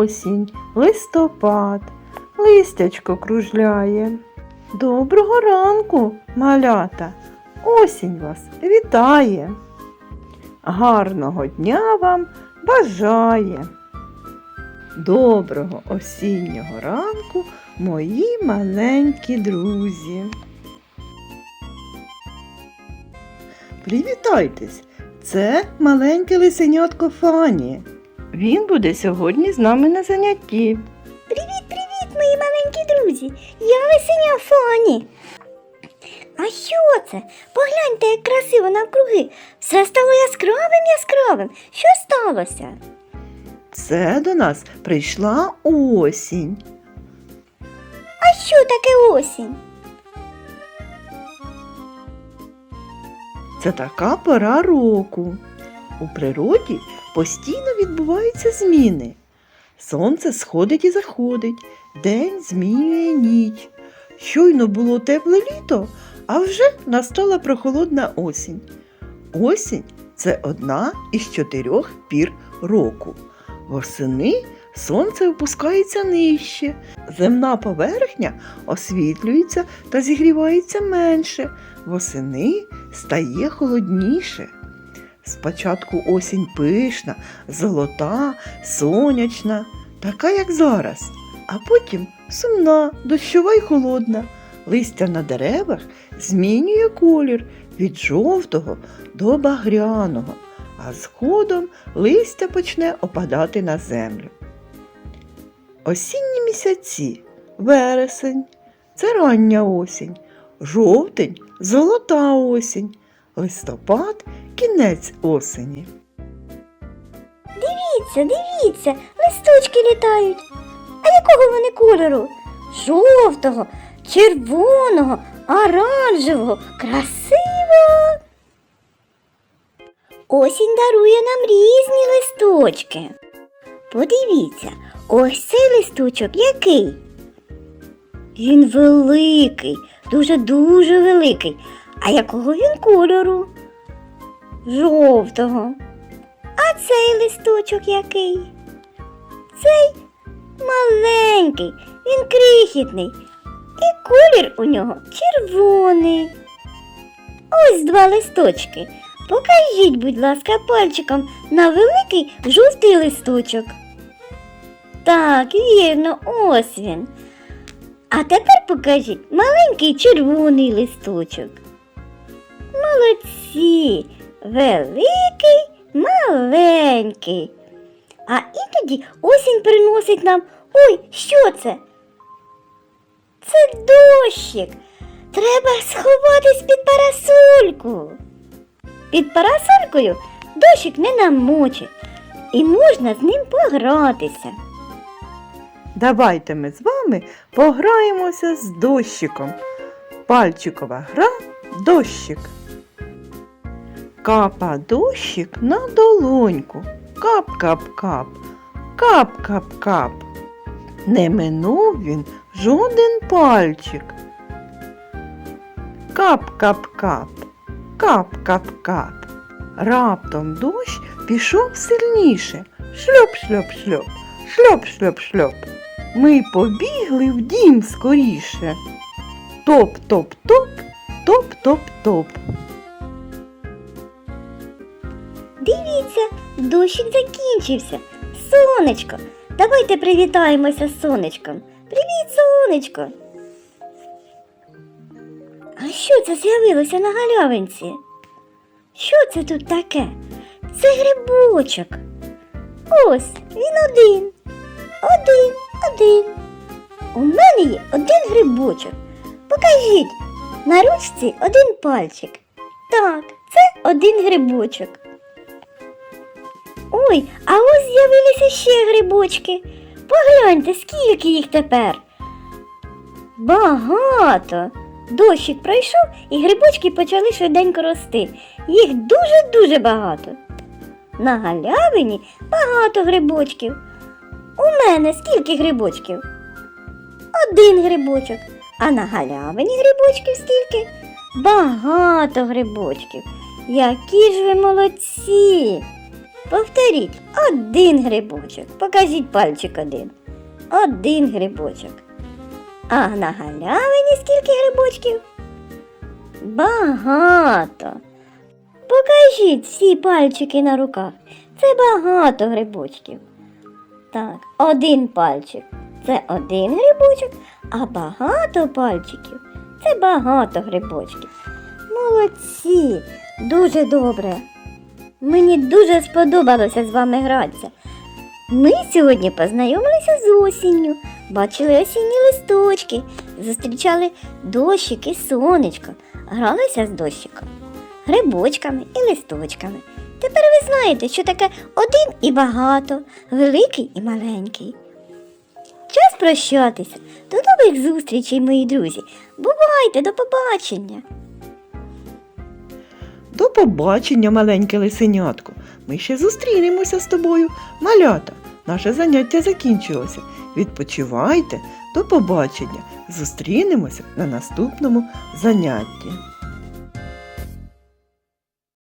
осінь, листопад, листячко кружляє. Доброго ранку, малята! Осінь вас вітає. Гарного дня вам бажає. Доброго осіннього ранку, мої маленькі друзі. Привітайтесь! Це маленьке лисенятко Фані. Він буде сьогодні з нами на занятті. Привіт, привіт, мої маленькі друзі! Я лисеня Фані. А що це? Погляньте, як красиво навкруги. Все стало яскравим яскравим. Що сталося? Це до нас прийшла осінь. А що таке осінь? Це така пора року. У природі постійно відбуваються зміни. Сонце сходить і заходить, день змінює ніч. Щойно було тепле літо, а вже настала прохолодна осінь. Осінь це одна із чотирьох пір року. Восени сонце опускається нижче, земна поверхня освітлюється та зігрівається менше. Восени стає холодніше. Спочатку осінь пишна, золота, сонячна, така, як зараз, а потім сумна, дощова й холодна. Листя на деревах змінює колір від жовтого до багряного, а згодом листя почне опадати на землю. Осінні місяці вересень це рання осінь, жовтень золота осінь, листопад кінець осені. Дивіться, дивіться, листочки літають. А якого вони кольору? Жовтого, червоного, оранжевого, красиво. Осінь дарує нам різні листочки. Подивіться, ось цей листочок який? Він великий, дуже-дуже великий. А якого він кольору? Жовтого. А цей листочок який? Цей маленький, він крихітний. І колір у нього червоний. Ось два листочки. Покажіть, будь ласка, пальчиком на великий жовтий листочок. Так, вірно, ось він. А тепер покажіть маленький червоний листочок. Молодці, великий, маленький. А іноді осінь приносить нам. Ой, що це? Це дощик. Треба сховатись під парасольку. Під парасолькою дощик не намочить, і можна з ним погратися. Давайте ми з вами пограємося з дощиком. Пальчикова гра дощик. Капа дощик на долоньку. Кап-кап-кап, кап-кап-кап. Не минув він жоден пальчик. Кап-кап-кап, кап-кап-кап. Раптом дощ пішов сильніше. Шльоп-шльоп-шльоп, шльоп-шльоп-шльоп. Ми побігли в дім скоріше. Топ-топ-топ, топ-топ-топ. Дивіться, дощик закінчився. Сонечко. Давайте привітаємося з сонечком. Привіт, сонечко. А що це з'явилося на галявинці? Що це тут таке? Це грибочок. Ось він один. Один, один. У мене є один грибочок. Покажіть, на ручці один пальчик. Так, це один грибочок. Ой, а ось з'явилися ще грибочки. Погляньте, скільки їх тепер. Багато. Дощик пройшов і грибочки почали швиденько рости. Їх дуже-дуже багато. На галявині багато грибочків. У мене скільки грибочків? Один грибочок. А на галявині грибочків скільки? Багато грибочків. Які ж ви молодці! Повторіть, один грибочок. Покажіть пальчик один. Один грибочок. А на галявині скільки грибочків? Багато. Покажіть всі пальчики на руках. Це багато грибочків. Так, один пальчик це один грибочок, а багато пальчиків це багато грибочків. Молодці, дуже добре. Мені дуже сподобалося з вами гратися. Ми сьогодні познайомилися з осінню, бачили осінні листочки, зустрічали дощик і сонечко, гралися з дощиком, грибочками і листочками. Тепер ви знаєте, що таке один і багато, великий і маленький. Час прощатися. До нових зустрічей, мої друзі. Бувайте, до побачення! До побачення, маленьке лисенятко. Ми ще зустрінемося з тобою, малята. Наше заняття закінчилося. Відпочивайте, до побачення. Зустрінемося на наступному занятті.